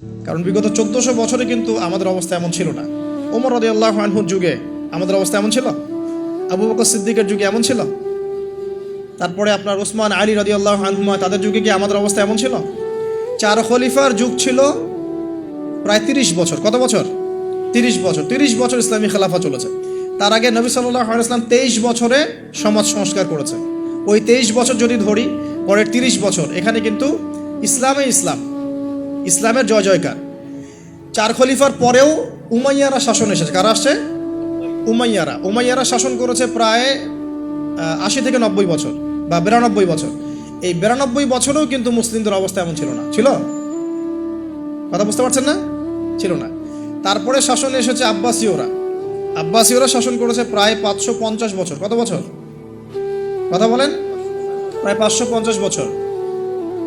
কারণ বিগত চোদ্দশো বছরে কিন্তু আমাদের অবস্থা এমন ছিল না। ওমর রদি আল্লাহ আনহুর যুগে আমাদের অবস্থা এমন ছিল? আবু বকর সিদ্দিকের যুগে এমন ছিল? তারপরে আপনার ওসমান আলী রদি আল্লাহ আনহুমা, তাদের যুগে কি আমাদের অবস্থা এমন ছিল? চার খলিফার যুগ ছিল প্রায় তিরিশ বছর। কত বছর? তিরিশ বছর। তিরিশ বছর ইসলামী খেলাফা চলেছে। তার আগে নবী সাল্লাহ ইসলাম তেইশ বছরে সমাজ সংস্কার করেছে। ওই তেইশ বছর যদি ধরি, পরের তিরিশ বছর, এখানে কিন্তু ইসলামে ইসলাম। ইসলামের জয় জয়কার। চার খলিফার পরেও উমাইয়ারা শাসন এসেছে। কারা আসছে? উমাইয়ারা। উমাইয়ারা শাসন করেছে প্রায় আশি থেকে নব্বই বছর বা বিরানব্বই বছর। এই বিরানব্বই বছরেও কিন্তু মুসলিমদের অবস্থা এমন ছিল না। ছিল? কথা বুঝতে পারছেন না? ছিল না। তারপরে শাসন এসেছে আব্বাসীয়রা। আব্বাসীয়রা শাসন করেছে প্রায় পাঁচশো পঞ্চাশ বছর। কত বছর? কথা বলেন? প্রায় পাঁচশো পঞ্চাশ বছর।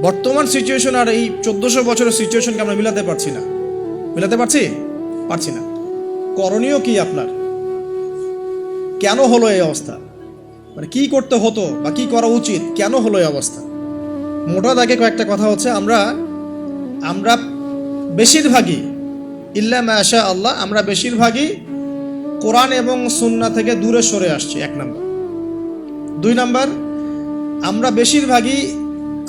বর্তমান সিচুয়েশন আর এই চোদ্দোশো বছরের সিচুয়েশনকে আমরা মিলাতে পারছি না। মিলাতে পারছি? পারছি না। করণীয় কি আপনার? কেন হলো এই অবস্থা? মানে কি করতে হতো বা কি করা উচিত? কেন হলো এই অবস্থা? মোটা দাগে কয়েকটা কথা হচ্ছে। আমরা আমরা বেশিরভাগই, ইল্লা মাশা আল্লাহ, আমরা বেশিরভাগই কোরআন এবং সুন্না থেকে দূরে সরে আসছি, এক নম্বর। দুই নম্বর, আমরা বেশিরভাগই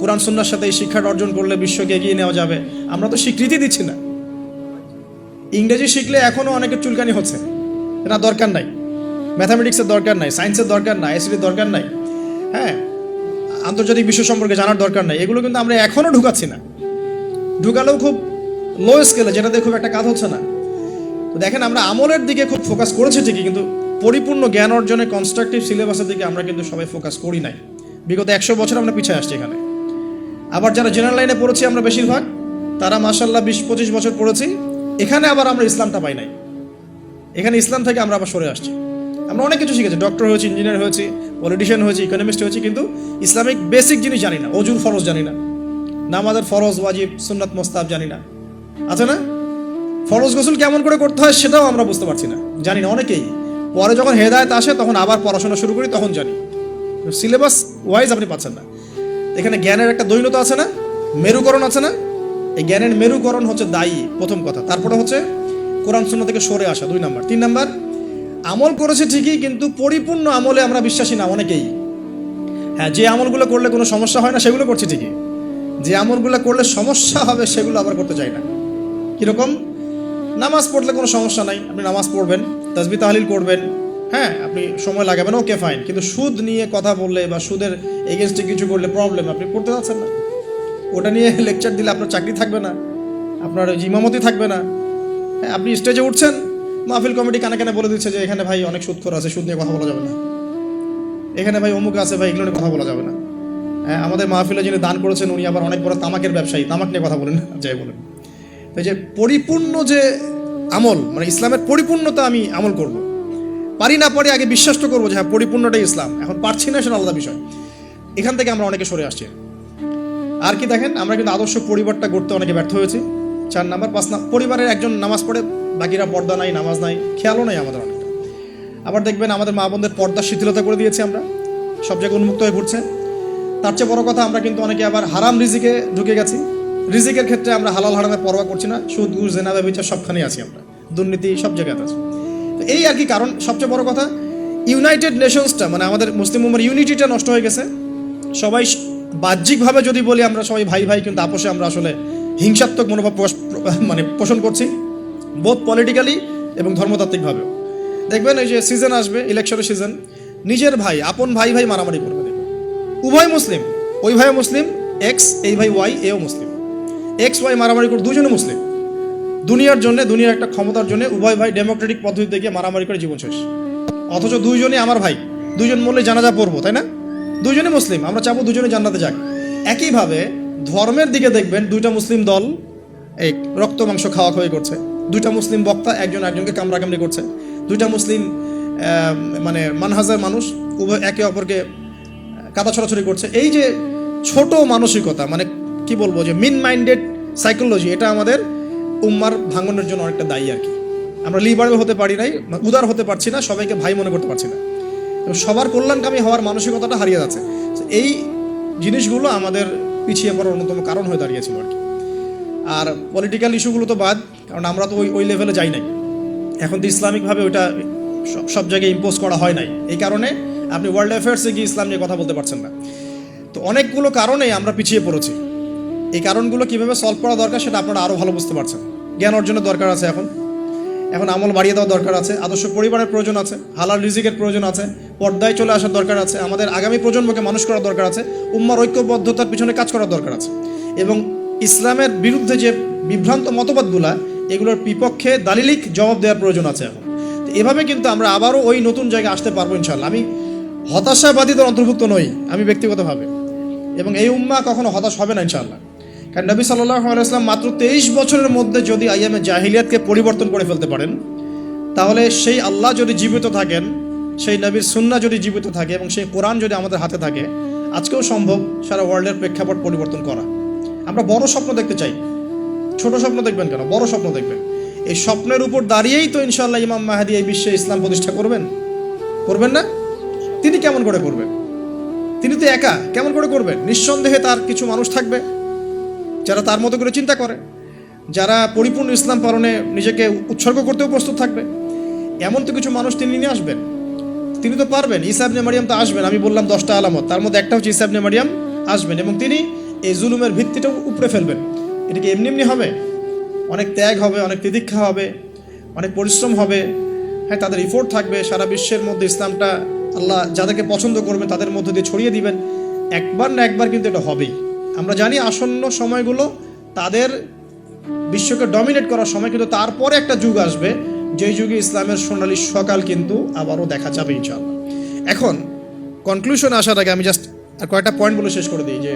কোরআন সুন্নার সাথে এই শিক্ষাটা অর্জন করলে বিশ্বকে এগিয়ে নেওয়া যাবে। আমরা তো স্বীকৃতি দিচ্ছি না। ইংরেজি শিখলে এখনও অনেকের চুলকানি হচ্ছে। না দরকার নাই। ম্যাথামেটিক্সের দরকার নাই সায়েন্সের দরকার নাই আইসিটির দরকার নাই। হ্যাঁ আন্তর্জাতিক বিশ্ব সম্পর্কে জানার দরকার নাই। এগুলো কিন্তু আমরা এখনও ঢুকাচ্ছি না। ঢুকালেও খুব লো স্কেলে যেটাতে খুব একটা কাজ হচ্ছে না। তো দেখেন, আমরা আমলের দিকে খুব ফোকাস করেছি ঠিকই, কিন্তু পরিপূর্ণ জ্ঞান অর্জনে কনস্ট্রাকটিভ সিলেবাসের দিকে আমরা কিন্তু সবাই ফোকাস করি নাই। বিগত একশো বছর আমরা পিছিয়ে আসছি এখানে। আবার যারা জেনারেল লাইনে পড়েছি আমরা বেশিরভাগ, তারা মাসাল্লাহ বিশ পঁচিশ বছর পড়েছি। এখানে আবার আমরা ইসলামটা পাই নাই। এখানে ইসলাম থেকে আমরা আবার সরে আসছি। আমরা অনেক কিছু শিখেছি। ডক্টর হয়েছি ইঞ্জিনিয়ার হয়েছি পলিটিশিয়ান হয়েছি ইকোনমিস্ট হয়েছি, কিন্তু ইসলামিক বেসিক জিনিস জানি না। অজুর ফরজ জানি না। নামাজের ফরজ, ওয়াজিব, সুন্নাত মোস্তাব জানি না। আছে না? ফরজ গোসল কেমন করে করতে হয় সেটাও আমরা বুঝতে পারছি না। জানি না, অনেকেই। পরে যখন হেদায়ত আসে, তখন আবার পড়াশোনা শুরু করি, তখন জানি। সিলেবাস ওয়াইজ আপনি পাচ্ছেন না। এখানে জ্ঞানের একটা দৈনতা আছে না? মেরুকরণ আছে না? এই জ্ঞানের মেরুকরণ হচ্ছে দায়ী, প্রথম কথা। তারপরে হচ্ছে কোরআন শূন্য থেকে সরে আসা, দুই নাম্বার। তিন নাম্বার, আমল করেছে ঠিকই, কিন্তু পরিপূর্ণ আমলে আমরা বিশ্বাসী না, অনেকেই। হ্যাঁ যে আমলগুলো করলে কোনো সমস্যা হয় না, সেগুলো করছি ঠিকই। যে আমলগুলো করলে সমস্যা হবে, সেগুলো আবার করতে চাই না। কীরকম? নামাজ পড়লে কোনো সমস্যা নাই, আপনি নামাজ পড়বেন তাজবি তাহলিল করবেন। হ্যাঁ আপনি সময় লাগাবেন, ওকে ফাইন কিন্তু সুদ নিয়ে কথা বললে বা সুদের এগেনস্টে কিছু করলে প্রবলেম আপনি পড়তে যাচ্ছেন না। ওটা নিয়ে লেকচার দিলে আপনার চাকরি থাকবে না, আপনার জিমামতি থাকবে না। হ্যাঁ আপনি স্টেজে উঠছেন, মাহফিল কমিটি কানে কানে বলে দিচ্ছে যে, এখানে ভাই অনেক সুদখোর আছে, সুদ নিয়ে কথা বলা যাবে না। এখানে ভাই অমুক আছে ভাই, এগুলো নিয়ে কথা বলা যাবে না। হ্যাঁ আমাদের মাহফিলে যিনি দান করেছেন, উনি আবার অনেক বড় তামাকের ব্যবসায়ী, তামাক নিয়ে কথা বলেন যাই বলেন। তো এই যে পরিপূর্ণ যে আমল মানে ইসলামের পরিপূর্ণতা আমি আমল করব। পারি না পারি আগে বিশ্বাস তো করব যে হ্যাঁ পরিপূর্ণটাই ইসলাম। এখন পারছি না, সেটা আলাদা বিষয়। এখান থেকে আমরা অনেকে সরে আসছি। আর কি দেখেন, আমরা কিন্তু আদর্শ পরিবারটা গড়তে অনেকে ব্যর্থ হয়েছি। চার নাম্বার, পাঁচ নাম্বার পরিবারের একজন নামাজ পড়ে, বাকিরা পর্দা নাই, নামাজ নাই, খেয়ালও নাই আমাদের অনেকটা। আবার দেখবেন আমাদের মা বোনদের পর্দা শিথিলতা করে দিয়েছি আমরা। সব জায়গায় উন্মুক্ত হয়ে ঘুরছে। তার চেয়ে বড় কথা, আমরা কিন্তু অনেকে আবার হারাম রিজিকে ঢুকে গেছি। রিজিকের ক্ষেত্রে আমরা হালাল হারামের পরোয়া করছি না। সুদ, ঘুষ জেনাবে বিচার সবখানেই আছি আমরা। দুর্নীতি সব জায়গায় আছে। এই আর কি কারণ, সবচেয়ে বড় কথা ইউনাইটেড নেশনসটা মানে আমাদের মুসলিম উম্মার ইউনিটিটা নষ্ট হয়ে গেছে। সবাই বাহ্যিকভাবে যদি বলি আমরা সবাই ভাই ভাই, কিন্তু আপোষে আমরা আসলে হিংসাত্মক মনোভাব মানে পোষণ করছি বোধ পলিটিক্যালি এবং ধর্মতাত্ত্বিকভাবে। দেখবেন এই যে সিজন আসবে ইলেকশনের সিজন নিজের ভাই, আপন ভাই ভাই মারামারি করবে। উভয় মুসলিম, ওই ভাই মুসলিম এক্স এই ভাই ওয়াই এও মুসলিম। এক্স ওয়াই মারামারি করে দুজনে মুসলিম। দুনিয়ার জন্য, দুনিয়ার একটা ক্ষমতার জন্য উভয় ভাই ডেমোক্রেটিক পদ্ধতি গিয়ে মারামারি করে জীবন শেষ অথচ দুইজনই আমার ভাই। দুইজন মরলে জানাজা পড়ব, তাই না? দুইজনই মুসলিম, আমরা চাবো দুজনে জান্নাতে যাক। একইভাবে ধর্মের দিকে দেখবেন, দুইটা মুসলিম দল, এই রক্ত, মাংস, খাওয়া খাওয়াই করছে। দুইটা মুসলিম বক্তা, একজন একজনকে কামড়াকামড়ি করছে। দুইটা মুসলিম মানে মানহাজার মানুষ, উভয় একে অপরকে কাদা ছড়াছড়ি করছে। এই যে ছোট মানসিকতা মানে কি বলব যে মিন মাইন্ডেড সাইকোলজি এটা আমাদের উম্মার ভাঙনের জন্য অনেকটা দায়ী আর কি। আমরা লিবারেল হতে পারি নাই উদার হতে পারছি না, সবাইকে ভাই মনে করতে পারছি না। সবার কল্যাণকামী হওয়ার মানসিকতাটা হারিয়ে যাচ্ছে। এই জিনিসগুলো আমাদের পিছিয়ে পড়ার অন্যতম কারণ হয়ে দাঁড়িয়েছিল আর কি। আর পলিটিক্যাল ইস্যুগুলো তো বাদ, কারণ আমরা তো ওই ওই লেভেলে যাই নাই। এখন তো ইসলামিকভাবে ওইটা সব সব জায়গায় ইম্পোজ করা হয় নাই। এই কারণে আপনি ওয়ার্ল্ড অ্যাফেয়ার্সে গিয়ে ইসলাম নিয়ে কথা বলতে পারছেন না। তো অনেকগুলো কারণে আমরা পিছিয়ে পড়েছি। এই কারণগুলো কীভাবে সলভ করা দরকার সেটা আপনারা আরও ভালো বুঝতে পারছেন। জ্ঞান অর্জনের দরকার আছে এখন। এখন আমল বাড়িয়ে দেওয়ার দরকার আছে, আদর্শ পরিবারের প্রয়োজন আছে, হালাল রিজিকের প্রয়োজন আছে, পর্দায় চলে আসার দরকার আছে, আমাদের আগামী প্রজন্মকে মানুষ করার দরকার আছে, উম্মার ঐক্যবদ্ধতার পিছনে কাজ করার দরকার আছে। এবং ইসলামের বিরুদ্ধে যে বিভ্রান্ত মতবাদগুলা, এগুলোর বিপক্ষে দালিলিক জবাব দেওয়ার প্রয়োজন আছে এখন। এভাবে কিন্তু আমরা আবারও ওই নতুন জায়গায় আসতে পারব ইনশাল্লাহ আমি হতাশাবাদীদের অন্তর্ভুক্ত নই, আমি ব্যক্তিগতভাবে। এবং এই উম্মা কখনো হতাশ হবে না ইনশাল্লাহ কারণ নবী আলাইসলাম মাত্র তেইশ বছরের মধ্যে যদি আইয়ামে জাহিলিয়াতকে পরিবর্তন করে ফেলতে পারেন, তাহলে সেই আল্লাহ যদি জীবিত থাকেন, সেই নবীর সুন্না যদি জীবিত থাকে এবং সেই কোরআন যদি আমাদের হাতে থাকে, আজকেও সম্ভব সারা ওয়ার্ল্ডের প্রেক্ষাপট পরিবর্তন করা। আমরা বড় স্বপ্ন দেখতে চাই। ছোট স্বপ্ন দেখবেন কেন? বড় স্বপ্ন দেখবেন। এই স্বপ্নের উপর দাঁড়িয়েই তো ইনশাল্লাহ ইমাম মাহাদি এই বিশ্বে ইসলাম প্রতিষ্ঠা করবেন। করবেন না? তিনি কেমন করে করবেন? তিনি তো একা। কেমন করে করবেন? নিঃসন্দেহে তার কিছু মানুষ থাকবে। যারা তার মতো করে চিন্তা করে, যারা পরিপূর্ণ ইসলাম পালনে নিজেকে উৎসর্গ করতেও প্রস্তুত থাকবে। এমন তো কিছু মানুষ তিনি নিয়ে আসবেন। তিনি তো পারবেন ইসাবনে মারিয়াম তো আসবেন, আমি বললাম দশটা আলামত। তার মধ্যে একটা হচ্ছে ইসাবনে মারিয়াম আসবেন এবং তিনি এই জুলুমের ভিত্তিটাও উপড়ে ফেলবেন। এটা কি এমনি এমনি হবে? অনেক ত্যাগ হবে, অনেক তিদীক্ষা হবে, অনেক পরিশ্রম হবে। হ্যাঁ তাদের ইফোর্ট থাকবে, সারা বিশ্বের মধ্যে ইসলামটা আল্লাহ যাদেরকে পছন্দ করবে তাদের মধ্যে দিয়ে ছড়িয়ে দিবেন। একবার না একবার কিন্তু এটা হবেই। আমরা জানি আসন্ন সময়গুলো তাদের বিশ্বকে ডমিনেট করার সময়, কিন্তু তারপরে একটা যুগ আসবে, যেই যুগে ইসলামের সোনালী সকাল কিন্তু আবারও দেখা যাবে ইনশাল্লাহ এখন কনক্লুশন আসার আগে আমি জাস্ট আর কয়েকটা পয়েন্ট বলে শেষ করে দিই যে